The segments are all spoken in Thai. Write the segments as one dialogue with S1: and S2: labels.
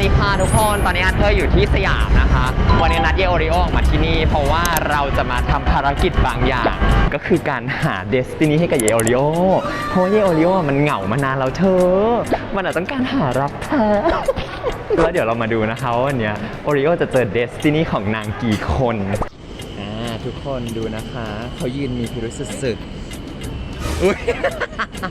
S1: สดีค่ะทุกคน ตอนนี้อันเธออยู่ที่สยามนะคะ วันนี้นัดเยโอริโอออกมาที่นี่ เพราะว่าเราจะมาทำภารกิจบางอย่าง ก็คือการหาเดสตินีให้กับเยโอริโอ เพราะเยโอริโอมันเหงามานานแล้วเธอ มันอาจต้องการหารับแท้แล้วเดี๋ยวเรามาดูนะคะว่าวันเนี้ยโอริโอจะเจอเดสตินีของนางกี่คน อ่าทุกคนดูนะคะ เขายืนมีพิรุษสุดๆ อุ้ย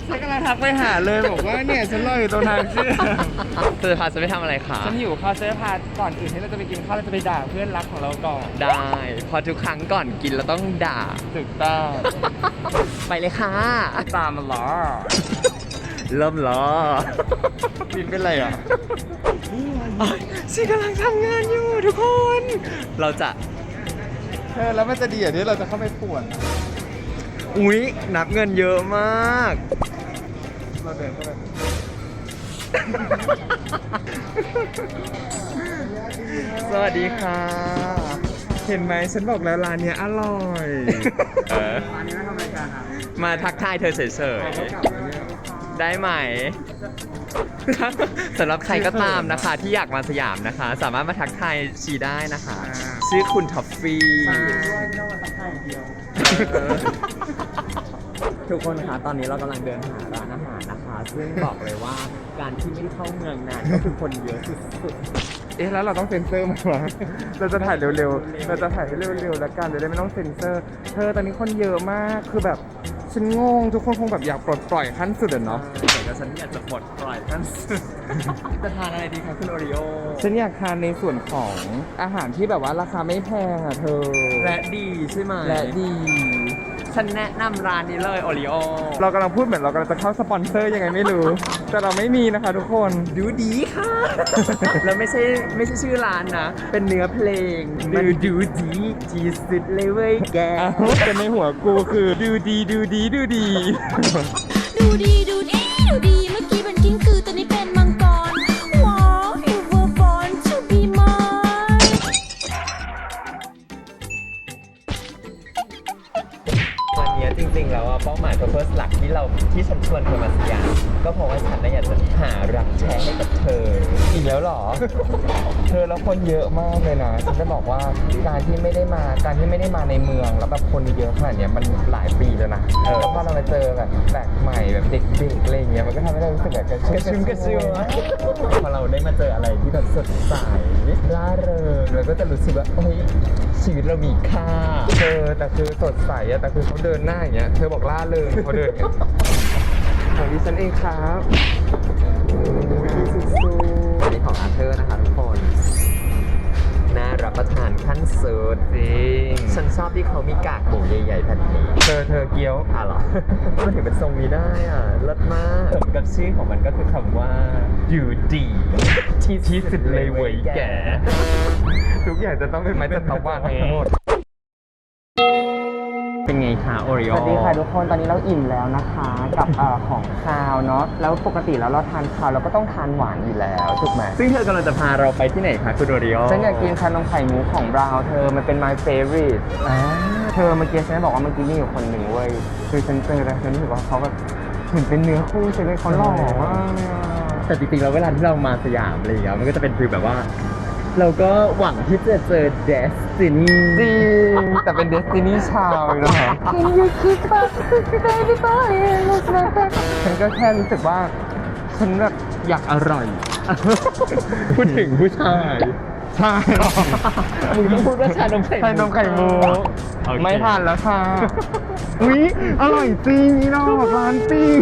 S2: ฉันกำลังทักไปหาเลยบอกว่าเนี่ยฉันรออยู่ตรงทางเชื่อม
S1: เธอพาฉันไปทำอะไรคะ
S2: ฉันอยู่คาเฟ่พาก่อนอื่นที่เราจะไปกินข้าวเราจะไปด่าเพื่อนรักของเราก่อน
S1: ได้เพอทุกครั้งก่อนกินเราต้องด่า
S2: ถูกต้อง
S1: ไปเลยค่ะ
S2: ตามมาล้อ
S1: เริ่มล้อ
S2: บินเป็นไรอะ
S1: ฉันกำลังทำงานอยู่ทุกคน เราจะ
S2: เธอแล้วมันจะดีอะที่เราจะเข้าไปป่วน
S1: อุ๊ยนับเงินเยอะมาก
S2: เราเดินเข้าไป
S1: สวัสดีค่ะ
S2: เห็นไหมฉันบอกแล้วร้านเนี้ยอร่อย
S1: เออ
S2: ร้านนี้มาทำรายการอะ
S1: มาทักทายเธอเฉย
S2: เขากลับมาเนี่ย
S1: ๆ ได้ไหม สำหรับใครก็ตามนะคะ ที่อยากมาสยามนะคะ สามารถมาทักทายชีได้นะคะ ชื่อคุณท็อฟฟี่ ทุกคนคะตอนนี้เรากำลังเดินหาร้านอาหารนะคะ ซึ่งบอกเลยว่าการที่ไม่ได้เข้าเมืองนานก็คือคนเยอะสุด
S2: เอ๊ะแล้วเราต้องเซ็นเซอร์ไหมวะ เราจะถ่ายเร็วๆ เราจะถ่ายให้เร็วๆแล้วกันจะได้ไม่ต้องเซ็นเซอร์ เธอตอนนี้คนเยอะมาก คือแบบฉันงงทุกคนคงแบบอยากปลดปล่อยขั้นสุดอะ
S1: ๆ
S2: เนาะ
S1: แต่ก็ฉันอยากจะปลดปล่อยท่านสุดจะทานอะไรดีคะคุณโอริโอ
S2: ฉันอยากทานในส่วนของอาหารที่แบบว่าราคาไม่แพงอะเธอ
S1: และดีใช่ไหม
S2: และดี
S1: ฉันแนะนำร้านนี้เลยโอริโอ
S2: เรากำลังพูดเหมือนเรากำลังจะเข้าสปอนเซอร์ยังไงไม่รู้ แต่เราไม่มีนะคะทุกคน
S1: ดูดีค่ะ แล้วไม่ใช่ไม่ใช่ชื่อร้านนะ เป็นเนื้อเพลง
S2: ดูดู
S1: ดีที่สุดเลยเว้ยแก
S2: อ้าวแต่ในหัวกูคือดูดีดูดีดูดี
S3: ดูดีดูดีดู
S2: เหรอเธอแล้วคนเยอะมากเลยนะฉันจะบอกว่าการที่ไม่ได้มาการที่ไม่ได้มาในเมือง แล้วแบบคนเยอะขนาดเนี้ยมันหลายปีแล้วนะ
S1: เออ
S2: แล้วพอเรามาเจอแบบแปลกใหม่แบบเด็กๆอะไรอย่างเงี้ยมันก็ทำให้เรารู้สึกแบบกระชุ่
S1: กระชุ่มกระชวยพอเราได้มาเจออะไรที่แบบสดใส
S2: ร่าเริงแล้วก็จะรู้สึกว่าเฮ้ย
S1: ชีวิตเรามีค่า
S2: เธอแต่คือสดใสอะแต่คือเขาเดินหน้าอย่างเงี้ยเธอบอกล่าเริงเขาเดินอย่างเงี้ยของดิฉันเองครับ โอ้ยสุด
S1: อันนี้ของอาเธอร์นะคะทุกคน น่ารับประทานขั้นสุด
S2: ๆจริง
S1: ฉันชอบที่เขามีกากหมูใหญ่ๆแบบนี้
S2: เธอเธอเกี๊ยว
S1: อะเหรอ มันถึงเป็นทรงนี้ได้อะเลิศมากสมกับชื่อของมันก็คือคำว่าอยู่ดีที่ที่สุดเลยเว้ยแก
S2: ทุกอย่างจะต้องเป็นไม้ตะตะวันทั้งหมด
S1: เป็นไงคะโอริ
S4: ส
S1: โอ
S4: วัสดีค่ะทุกคนตอนนี้เราอิ่มแล้วนะคะกับเอ่อของคาวเนาะแล้วปกติแล้วเราทานคาวเราก็ต้องทานหวานอยู่แล้วถูกไหม
S1: ซึ่งเธอกำลังจะพาเราไปที่ไหนคะคุณโอริโอ
S4: ฉันอยากกินชานมไข่มุกของเราเธอมันเป็น my favorite
S1: อ่า
S4: เธอเมื่อกี้ฉันบอกว่าเมื่อกี้มีอยู่คนหนึ่งเว้ยคือฉันเจอแล้วฉันรู้สึกว่าเขาแบบเหมือนเป็นเนื้อคู่ฉันเลยเขาหล่อมากเลยอะ
S1: แต่จริงๆแล้วเวลาที่เรามาสยามอะไรอย่างเงี้ยมันก็จะเป็นฟีลแบบว่า เราก็หวังที่จะเจอเดสตินี
S4: จริงแต่เป็น destiny child เลยนะคะ Can you kiss my baby boy ฉันก็แค่รู้สึกว่า ฉันแบบอยากอร่อย
S1: พูดถึงผู้ชาย
S4: ใช่
S1: มึงต้องพูดว่าชานมไข่มุก
S4: ใช่นมไข่มุก
S1: โอเค
S4: ไม่ทานแล้วค่ะ อุ๊ยอร่อยจริงนี่น้องบอกร้านปิด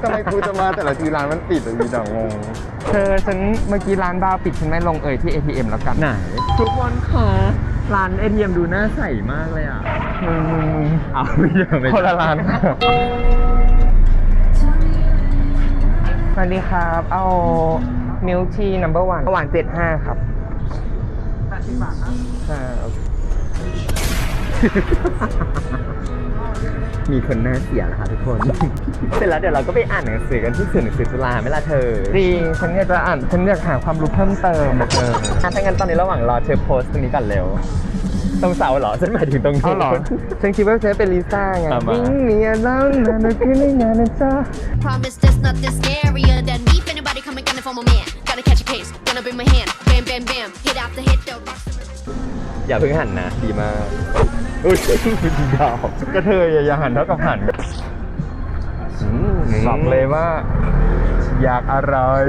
S4: ทำไมกูจะมาแต่ละทีร้านมันปิดเลยมีแต่งงเธอฉันเมื่อกี้ร้านบาร์ปิดฉันไม่ลงเอ่ยที่ ATM แล้วกัน
S1: ไหนทุกคนคะร้านเอทีเอ็มดูน่าใสมากเลยอะ
S4: มึงมึงมึง
S1: เอาไม่ใช่ไม่ใช่
S4: คนละร้านค่ะสวัสดีครับ เอามิลทีนัมเบอร์วันหวานเจ็ดห้าครับ80บาทครับโอเค
S1: มีคนน่าเสียนะคะทุกคน เสร็จแล้วเดี๋ยวเราก็ไปอ่านหนังสือกันที่สื่อหนังสือจุฬาไหมล่ะเธอ
S4: จริงฉันอยากจะอ่านฉันอยากหาความรู้เพิ่มเติมอะเธอ
S1: อะถ้างั้นตอนนี้ระหว่างรอเธอโพสต์ตรงนี้ก่อนเร็วตรงเสาเหรอฉันหมายถึงตรง
S4: เอาเหรอฉันคิดว่าเธอเป็นลิซ่าไง
S1: เอามา
S4: วิ่งหนีแล้วนะนะคือในงานนะจ๊ะ
S3: Promise this nothing scarier than me. If anybody coming, gonna for my man. Gotta catch a case, gonna bring my hand. Bam, bam, bam. Hit after hit, the rocks.
S1: อย่าเพิ่งหันนะ ดีมากอุ้ยดีดาว
S4: กระเทยอย่าหันเท่ากับหันบอกเลยว่า อยากอร่อย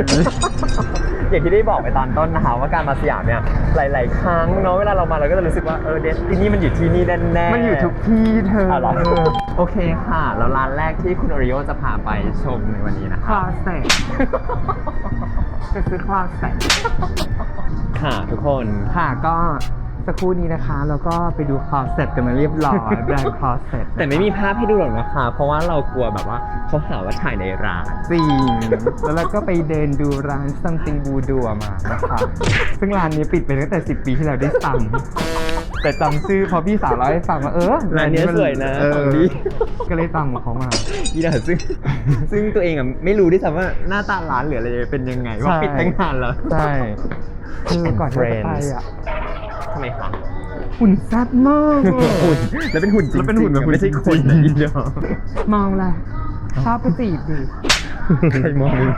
S1: อย่างที่ได้บอกไปตอนต้นนะคะว่าการมาสยามเนี่ยหลาย ๆ ครั้งเนาะเวลาเรามาเราก็จะรู้สึกว่าเออเดสตินี่มันอยู่ที่นี่แน่ๆ
S4: มันอยู่ทุกที่เธอ
S1: อ๋อเหรอโอเคค่ะ แล้วร้านแรกที่คุณโอริโอจะพาไปชมในวันนี้นะ
S4: ค
S1: คะ
S4: ลาสเซ็ตจะซื้อคลาสเซ็ต
S1: ค่ะทุกคน
S4: ค่ะก็ สักครู่นี้นะคะ แล้วก็ไปดูคลาสเซ็ตกันมาเรียบร้อยแบรนด์คลาสเซ็ต
S1: แต่ไม่มีภาพให้ดูหรอกนะคะ เพราะว่าเรากลัวแบบว่าเขาหาว่าถ่ายในร้าน
S4: จริงแล้วเราก็ไปเดินดูร้าน something voodoo มานะคะซึ่งร้านนี้ปิดไปตั้งแต่ 10 ปีที่แล้วได้วยซ้ำแต่จำชื่อเพอพี่สาวเล่าให้ฟังว่าเออ
S1: ร้านเนี้ยสวยนะ
S4: เอ
S1: ข
S4: อ
S1: องดี
S4: ก็เลยจำเขามา
S1: อีดาซึ่งซึ่งตัวเองอะไม่รู้ด้วยซ้ำว่าหน้าตาร้านหรืออะไรเป็นยังไงว่า
S4: ใช่
S1: ปิดตั้งนานแล้ว
S4: ใช่คือก่อนที่จะไปอะ
S1: ทำไมคะ
S4: หุ่นแซ่บมากอะ
S1: หุ่นแล้วเป็นหุ่นจริง
S4: แล้วเป็นหุ่นแบบ
S1: ไม่ใช่
S4: หุ่น
S1: คน
S4: จริ
S1: นะ
S4: ง
S1: อีเดียว
S4: มองแหละชอบไปจีบดิ
S1: ใครมองมึง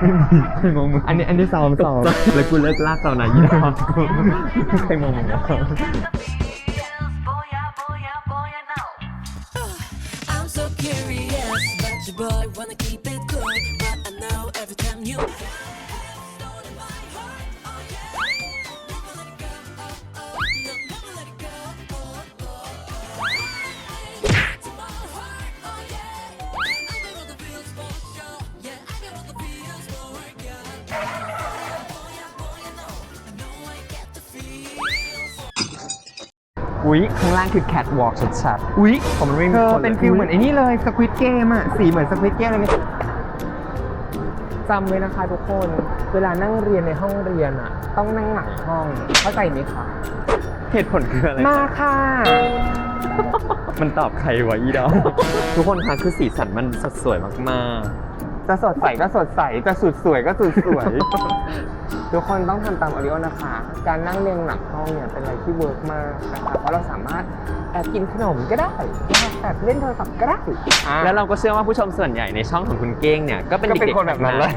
S1: ใครมองมึง
S4: อันนี้อันนี้ซ้อมซ้อม
S1: แล้วกูเลิกลากตอนไหนยี่ดาวใครมองมึงวะ อุ้ยข้างล่างคือแคทวอล์กชัดๆอุ้ยผมมันไม่มี
S4: เธอ
S1: คนลย
S4: เป็นฟิลเหมือนไอ้นี่เลยสควิตเกมอะสีเหมือนสควิตเกมเลย จำไว้นะคะทุกคน เวลานั่งเรียนในห้องเรียนอะต้องนั่งหลังห้อง เข้าใจไหมคะ
S1: เหตุผลคืออะไร
S4: มาค่ะ
S1: มันตอบใครวะอีดาวทุกคนคะคือสีสันมันสดสวยมาก
S4: จะสดใสก็สดใส จะสุดสวยก็สุดสวย ทุกคนต้องทำตามออริโอนะคะ การนั่งเรียงหลังห้องเนี่ยเป็นอะไรที่เวิร์กมากนะคะเพราะเราสามารถแอบกินขนมก็ได้แอบเล่นโทรศัพท์ก็ได้
S1: ๆแล้วเราก็เชื่อว่าผู้ชมส่วนใหญ่ในช่องของคุณเก้งเนี่ยก็เป็น
S4: ก็เป็น
S1: ด็กๆ
S4: คนแบบนั้นเลย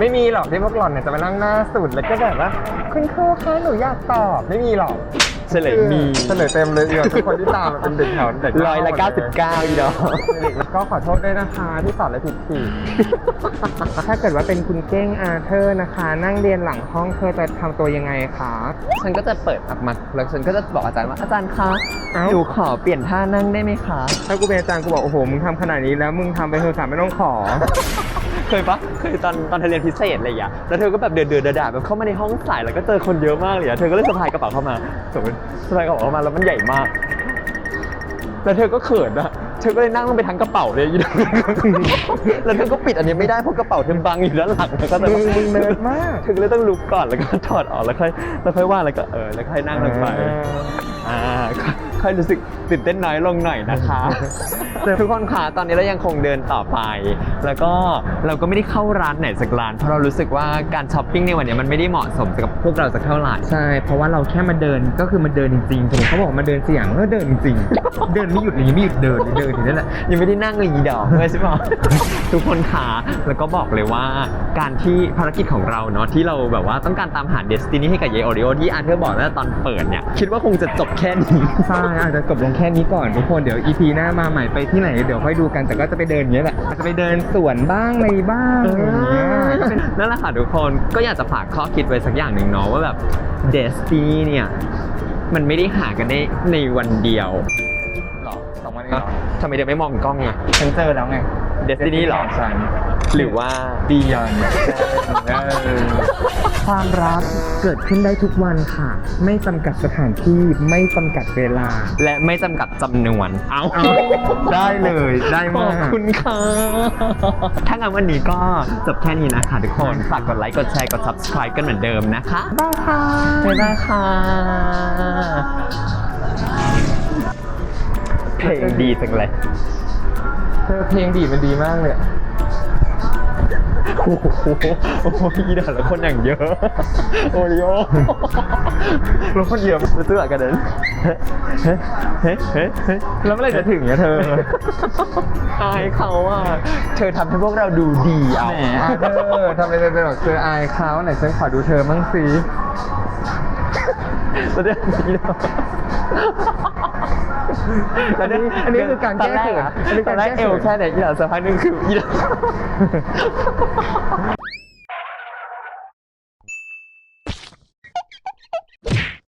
S4: ไม่มีหรอกที่พวกหล่อนเนี่ยจะมานั่งหน้าสุดแล้วก็แบบว่า คุณครูคะหนูอยากตอบไม่มีหรอก
S1: เฉลยมี
S4: เฉลยเต็มเลยเดียวทุกคนที่ตามมันเป็นเด็กแถวเด็ก
S1: ร้อยละเก้าสิบเก้าอีดอก
S4: เด็กก็ขอโทษด้วยนะคะที่สอนอะไรผิดผิดถ้าเกิดว่าเป็นคุณเก้งอาเธอร์นะคะ นั่งเรียนหลังห้องเธอจะทำตัวยังไงคะ
S1: ฉันก็จะเปิดออกมาแล้วฉันก็จะบอกอาจารย์ว่าอาจารย์คะ
S4: เอ้า
S1: หนูขอเปลี่ยนท่านั่งได้ไหมคะ
S4: ถ้ากูเป็นอาจารย์กูบอกโอ้โหมึงทำขนาดนี้แล้วมึงทำไปเถอะสามไม่ต้องขอ
S1: เคยปะเคยตอนตอนเธอเรียนพิเศษอะไรอย่างเงี้ยแล้วเธอก็แบบเดินเดินๆด่าๆแบบเข้ามาในห้องสายแล้วก็เจอคนเยอะมากเลยอะเธอก็เลยสะพายกระเป๋าเข้ามาสมมติสะพายกระเป๋าเข้ามาแล้วมันใหญ่มาก แล้วเธอก็เขินอะเธอก็เลยนั่งลงไปทั้งกระเป๋าเลยอีดอกแล้วเธอก็ปิดอันนี้ไม่ได้เพราะกระเป๋าเธอบังอยู่ด้านหลังแล้วก็แบบ
S4: มึงมึงเนิร์ดมาก
S1: เธอก็เลยต้องลุกก่อนแล้วก็ถอดออกแล้วค่อยแล้วค่อยว่าแล้วก็เออแล้วค่อยนั่งลงไปอ่า ค่อยค่อยรู้สึกตื่นเต้นน้อยลงหน่อยนะคะแต่ทุกคนค่ะตอนนี้เรายังคงเดินต่อไป แล้วก็เราก็ไม่ได้เข้าร้านไหนสักร้าน เพราะเรารู้สึกว่าการช้อปปิ้งในวันนี้มันไม่ได้เหมาะสมกับพวกเราสักเท่าไหร่
S4: ใช่ เพราะว่าเราแค่มาเดินก็คือมาเดินจริงๆถึงเขาบอกมาเดินเสียงก็เดินจริงๆเดินไม่หยุดเลยไม่หยุดเดินเดินอยู่นั่นแหละ
S1: ยังไม่ได้นั่งลีดอกเลยใช่ไหมทุกคนค่ะแล้วก็บอกเลยว่าการที่ภารกิจของเราเนาะที่เราแบบว่าต้องการตามหาเดสตินีให้กับเยโอริโอที่อาร์เธอร์บอกตั้งแต่ตอนเปิดเนี่ยคิดว่าคงจะจบแค่นี้
S4: ใช่อาจจะจบลงแค่นี้ก่อนทุกคนเดี๋ยว EP หน้ามาใหม่ไปที่ไหนเดี๋ยวค่อยดูกันแต่ก็จะไปเดินอย่างเงี้ยแหละอาจจะไปเดินสวนบ้างอะไรบ้างอย่างเงี้ยก็เป็น
S1: นั่นแหละค่ะทุกคนก็อยากจะฝากข้อคิดไว้สักอย่างหนึ่งเนาะว่าแบบเดสตินีเนี่ยมันไม่ได้หากันได้ในวันเดียว
S4: หรอสองวันเองเหรอ
S1: ทำไมเดี๋ยวไม่มองกล้องไง
S4: ฉันเจอแล้วไง
S1: Destiny เหรอ
S4: ฉัน
S1: หรือว่า
S4: บียอนความรักเกิดขึ้นได้ทุกวันค่ะ ไม่จำกัดสถานที่ไม่จำกัดเวลา
S1: และไม่จำกัดจำนวนเอา
S4: เอา ได้เลยได้
S1: ข
S4: มา
S1: อก บคุณค่ะ ถ้างั้นวันนี้ก็จบแค่นี้นะคะทุกคน ฝากกดไลค์ กดแชร์ กด subscribe กันเหมือนเดิมนะคะ
S4: บ้ายค่ะ
S1: บ๊ายบายค่ะเพลงดีจังเลย
S4: เธอเพลงดีมันดีมากเลยอะ
S1: โอ้โหโอ้โหอีด่าแล้วคนอย่างเยอะ โอริโอ
S4: แล้วคนเดียว
S1: รู้สึกกันเดินเฮ้ยเฮ้ยเฮ้ย
S4: แล้วเมื่อไหรจะถึงเนี่ยเธอ
S1: อายเขาอะเธอทำให้พวกเราดูดีเอา
S4: แหมอะเธอทำไมเป็นแบบเธออายเขาไหนฉันขอดูเธอมั่งสิ
S1: แล้วเดี๋ยวนี้เนาะ
S4: อันนี้อันนี้คือการแก้เขินอันนี้
S1: ตอ
S4: กานร
S1: แร
S4: แก้เขิน
S1: เอวแค่ไหนอีหล่ะสักพักหนึงคืออีหล่ะ